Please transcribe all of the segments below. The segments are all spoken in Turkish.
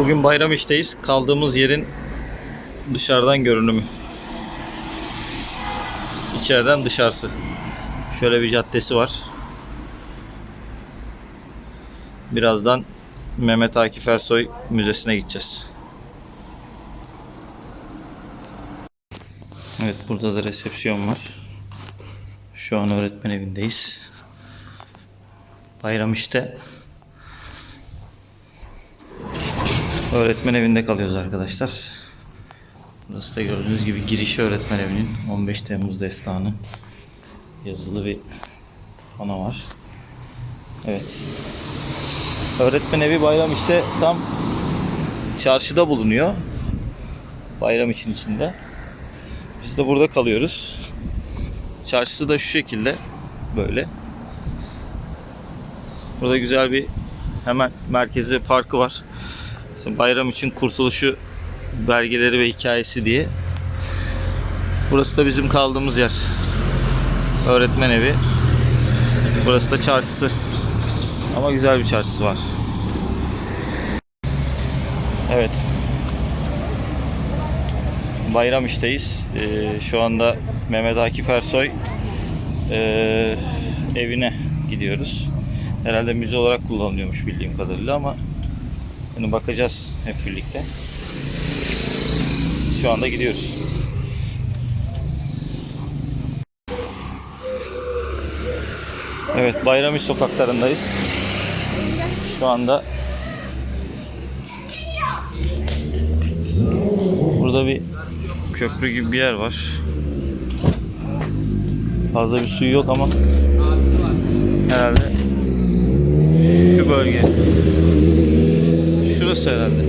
Bugün bayram işteyiz. Kaldığımız yerin dışarıdan görünümü. İçeriden dışarısı. Şöyle bir caddesi var. Birazdan Mehmet Akif Ersoy Müzesi'ne gideceğiz. Evet burada da resepsiyon var. Şu an öğretmen evindeyiz. Bayram işte. Öğretmen evinde kalıyoruz arkadaşlar. Burası da gördüğünüz gibi girişi öğretmen evinin 15 Temmuz destanı yazılı bir pano var. Evet. Öğretmen evi bayram işte tam çarşıda bulunuyor. Bayram için içinde. Biz de burada kalıyoruz. Çarşısı da şu şekilde böyle. Burada güzel bir hemen merkezi parkı var. Bayram için kurtuluşu belgeleri ve hikayesi diye. Burası da bizim kaldığımız yer. Öğretmen evi. Burası da çarşısı. Ama güzel bir çarşısı var. Evet. Bayram işteyiz. Ee, şu anda Mehmet Akif Ersoy ee, evine gidiyoruz. Herhalde müze olarak kullanılıyormuş bildiğim kadarıyla ama yani bakacağız hep birlikte. Şu anda gidiyoruz. Evet, Bayrami sokaklarındayız. Şu anda burada bir köprü gibi bir yer var. Fazla bir suyu yok ama herhalde şu bölge. Şurası herhalde.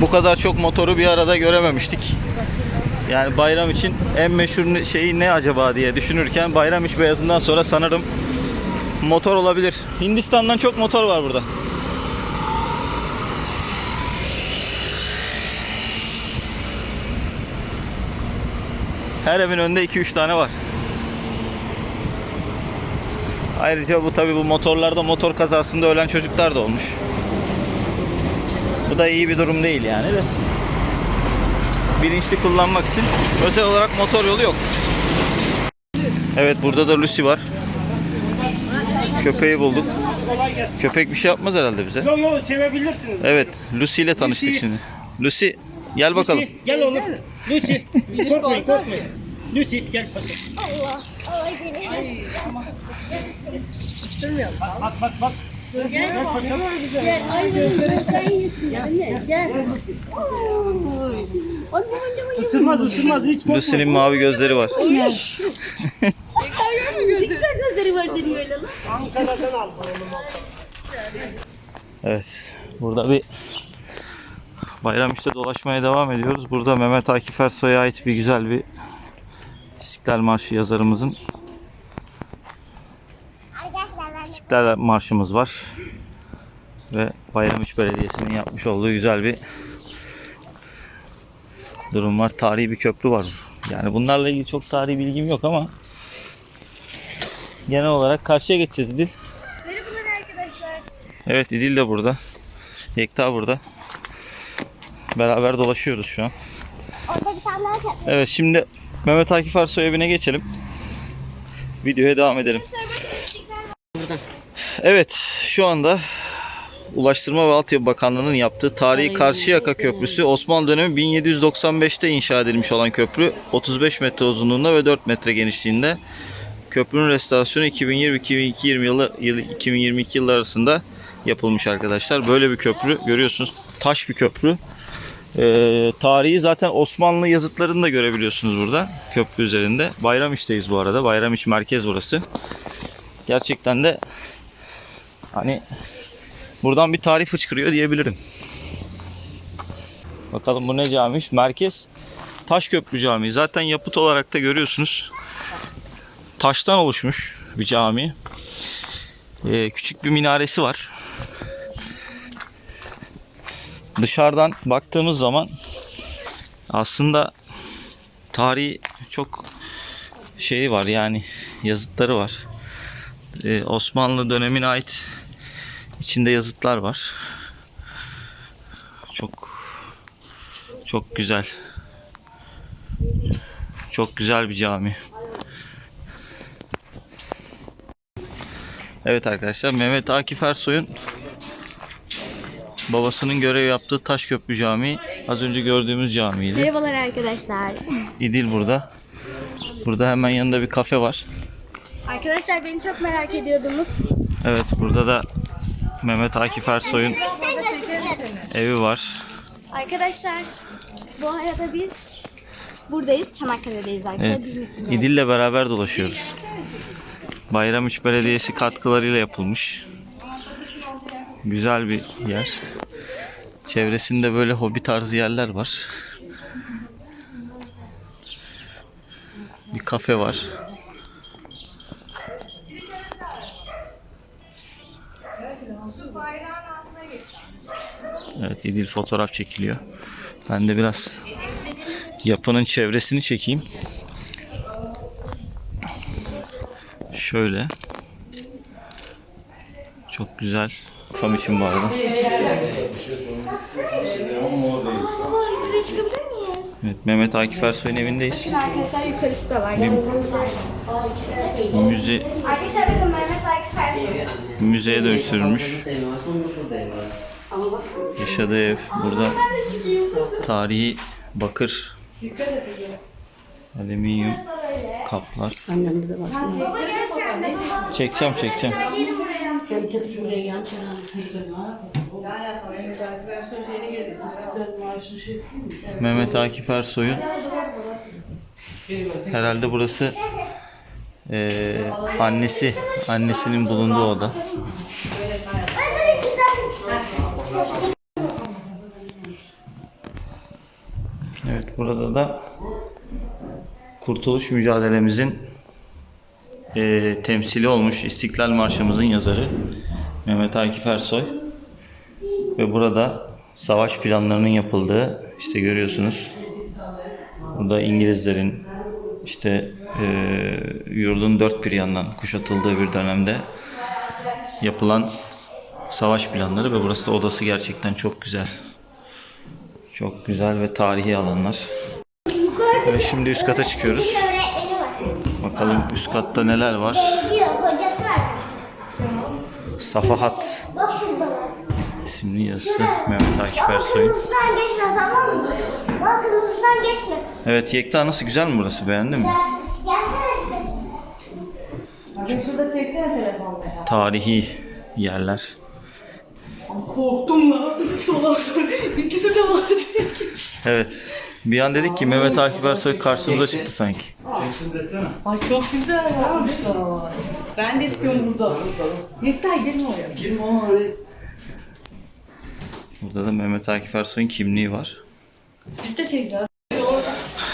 Bu kadar çok motoru bir arada görememiştik. Yani bayram için en meşhur şeyi ne acaba diye düşünürken bayram iş beyazından sonra sanırım motor olabilir. Hindistan'dan çok motor var burada. Her evin önünde 2-3 tane var. Ayrıca bu tabi bu motorlarda motor kazasında ölen çocuklar da olmuş. Bu da iyi bir durum değil yani de. Bilinçli kullanmak için özel olarak motor yolu yok. Evet burada da Lucy var. Köpeği bulduk. Köpek bir şey yapmaz herhalde bize. Yo yo sevebilirsiniz. Evet Lucy ile tanıştık Lucy. şimdi. Lucy gel bakalım. Lucy, gel oğlum. Lucy. korkmayın korkmayın. Lucy gel paşa. Allah. Allah gelin. Bak bak bak. Gel paşa. Gel. Ay sen iyisin anne. Gel. Oy. Anne anne anne. Isırmaz ısırmaz hiç korkma. Lucy'nin mavi gözleri var. Ne güzel gözleri var senin öyle lan. Ankara'dan al. Evet. Burada bir bayram işte dolaşmaya devam ediyoruz. Burada Mehmet Akif Ersoy'a ait bir güzel bir İstiklal Marşı yazarımızın İstiklal Marşımız var. Ve Bayramiç Belediyesi'nin yapmış olduğu güzel bir durum var. Tarihi bir köprü var. Yani bunlarla ilgili çok tarihi bilgim yok ama genel olarak karşıya geçeceğiz İdil. Merhabalar arkadaşlar. Evet İdil de burada. Yekta burada. Beraber dolaşıyoruz şu an. Orada bir tane daha. Evet şimdi Mehmet Akif Ersoy evine geçelim. Videoya devam edelim. Evet şu anda Ulaştırma ve Altyapı Bakanlığı'nın yaptığı tarihi Karşıyaka Köprüsü Osmanlı dönemi 1795'te inşa edilmiş olan köprü 35 metre uzunluğunda ve 4 metre genişliğinde. Köprünün restorasyonu 2020-2022 yılı, yılı 2022 yılları arasında yapılmış arkadaşlar. Böyle bir köprü görüyorsunuz. Taş bir köprü. Ee, tarihi zaten Osmanlı yazıtlarını da görebiliyorsunuz burada köprü üzerinde. Bayramiç'teyiz bu arada. Bayramiç merkez burası. Gerçekten de hani buradan bir tarih fıçkırıyor diyebilirim. Bakalım bu ne camiymiş? Merkez Taşköprü Camii. Zaten yapıt olarak da görüyorsunuz. Taştan oluşmuş bir cami. Ee, küçük bir minaresi var. Dışarıdan baktığımız zaman aslında tarihi çok şeyi var yani yazıtları var. Ee, Osmanlı dönemine ait içinde yazıtlar var. Çok çok güzel. Çok güzel bir cami. Evet arkadaşlar Mehmet Akif Ersoy'un babasının görev yaptığı Taşköprü Camii az önce gördüğümüz camiydi. Merhabalar arkadaşlar. İdil burada. Burada hemen yanında bir kafe var. Arkadaşlar beni çok merak ediyordunuz. Evet burada da Mehmet Akif Ersoy'un evi var. Arkadaşlar bu arada biz buradayız. Çanakkale'deyiz arkadaşlar. Evet. İdil'le beraber dolaşıyoruz. Bayramış Belediyesi katkılarıyla yapılmış. Güzel bir yer. Çevresinde böyle hobi tarzı yerler var. Bir kafe var. Evet İdil fotoğraf çekiliyor. Ben de biraz yapının çevresini çekeyim. Şöyle. Çok güzel. Tam için bu arada. Evet, Mehmet Akif Ersoy'un evindeyiz. Arkadaşlar yukarısı da var. Müze, Arkadaşlar bakın Mehmet Akif Ersoy. müzeye dönüştürülmüş. Yaşadığı ev. Burada tarihi bakır, alüminyum kaplar. Annemde de var. Çekeceğim çekeceğim. Buraya. Mehmet Akif Ersoy'un herhalde burası eee, annesi annesinin bulunduğu oda. Burada da Kurtuluş mücadelemizin eee, temsili olmuş İstiklal Marşımızın yazarı Mehmet Akif Ersoy. Ve burada savaş planlarının yapıldığı işte görüyorsunuz. Burada İngilizlerin işte eee, yurdun dört bir yandan kuşatıldığı bir dönemde yapılan savaş planları ve burası da odası gerçekten çok güzel. Çok güzel ve tarihi alanlar. Evet şimdi üst kata çıkıyoruz. Bakalım üst katta neler var. Safahat isimli yazısı Mehmet Akif Ersoy'un. Evet Yekta nasıl güzel mi burası beğendin mi? Tarihi yerler. Korktum lan. Salaklar. İkisi de var. Evet. Bir an dedik ki Mehmet Akif Ersoy karşımıza çıktı sanki. Ay çok güzel yapmışlar. Ben de istiyorum burada. Yeter gelin oraya. Girme oraya. Burada da Mehmet Akif Ersoy'un kimliği var. Biz de çekeceğiz.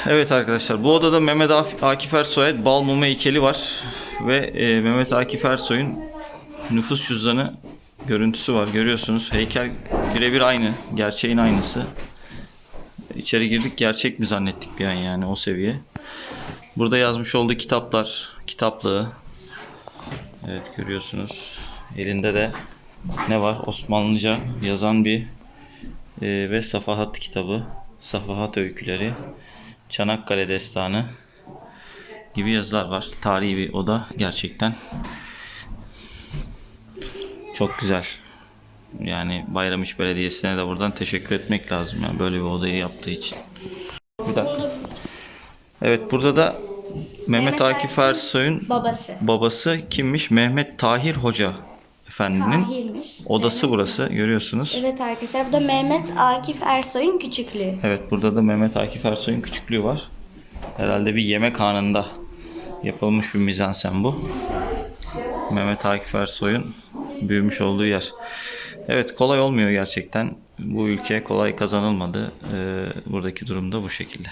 Evet arkadaşlar bu odada Mehmet Akif Ersoy'a bal mumu heykeli var. Ve e, Mehmet Akif Ersoy'un nüfus cüzdanı görüntüsü var. Görüyorsunuz heykel birebir aynı. Gerçeğin aynısı. İçeri girdik gerçek mi zannettik bir an yani o seviye. Burada yazmış olduğu kitaplar, kitaplığı. Evet görüyorsunuz. Elinde de ne var? Osmanlıca yazan bir e, ve Safahat kitabı, Safahat öyküleri, Çanakkale Destanı gibi yazılar var. Tarihi bir oda gerçekten. Çok güzel. Yani Bayramış Belediyesi'ne de buradan teşekkür etmek lazım. Yani böyle bir odayı yaptığı için. Bir dakika. Evet burada da Mehmet, Mehmet Akif Ersoy'un Babası. babası kimmiş? Mehmet Tahir Hoca Efendi'nin Tahir'miş. odası burası görüyorsunuz. Evet arkadaşlar bu da Mehmet Akif Ersoy'un küçüklüğü. Evet burada da Mehmet Akif Ersoy'un küçüklüğü var. Herhalde bir yemek anında yapılmış bir mizansen bu. Mehmet Akif Ersoy'un büyümüş olduğu yer. Evet kolay olmuyor gerçekten. Bu ülke kolay kazanılmadı. Ee, buradaki durum da bu şekilde.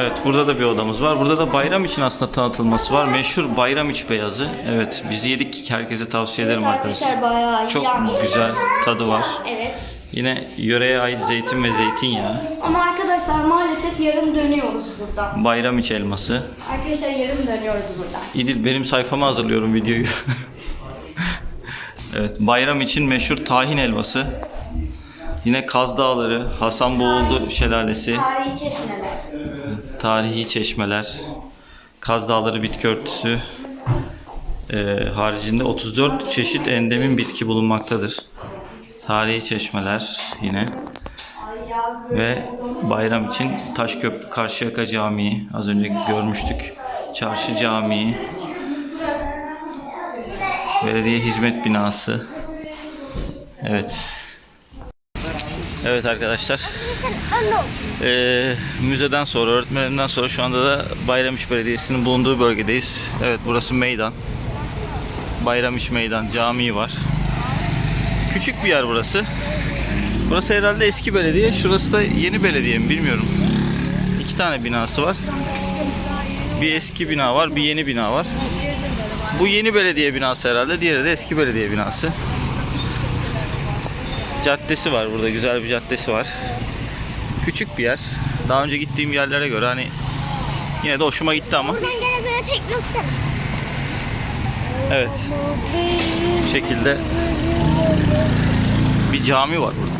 Evet burada da bir odamız var. Burada da bayram için aslında tanıtılması var. Meşhur bayram iç beyazı. Evet biz yedik. Herkese tavsiye ederim Evet arkadaşlar. arkadaşlar bayağı Çok yan- güzel tadı var. Evet. Yine yöreye ait zeytin ve zeytinyağı. Ama arkadaşlar maalesef yarım dönüyoruz buradan. Bayram içi elması. Arkadaşlar yarım dönüyoruz buradan. İdil benim sayfama hazırlıyorum videoyu. evet bayram için meşhur tahin helvası. Yine Kaz Dağları, Hasanboğuldu Şelalesi, Tarihi çeşmeler. tarihi çeşmeler, Kaz Dağları bitki örtüsü. Ee, haricinde 34 çeşit endemin bitki bulunmaktadır. Tarihi çeşmeler yine. Ve bayram için Taşköprü Karşıyaka Camii az önce görmüştük. Çarşı Camii. Belediye Hizmet Binası. Evet Evet arkadaşlar ee, müzeden sonra, öğretmenimden sonra şu anda da Bayramiç Belediyesi'nin bulunduğu bölgedeyiz. Evet burası meydan. Bayramiç Meydan, camii var. Küçük bir yer burası. Burası herhalde eski belediye, şurası da yeni belediye mi bilmiyorum. İki tane binası var. Bir eski bina var, bir yeni bina var. Bu yeni belediye binası herhalde, diğeri de eski belediye binası. Caddesi var burada, güzel bir caddesi var. Küçük bir yer. Daha önce gittiğim yerlere göre hani yine de hoşuma gitti ama. Gene böyle. Evet. Bu şekilde bir cami var burada.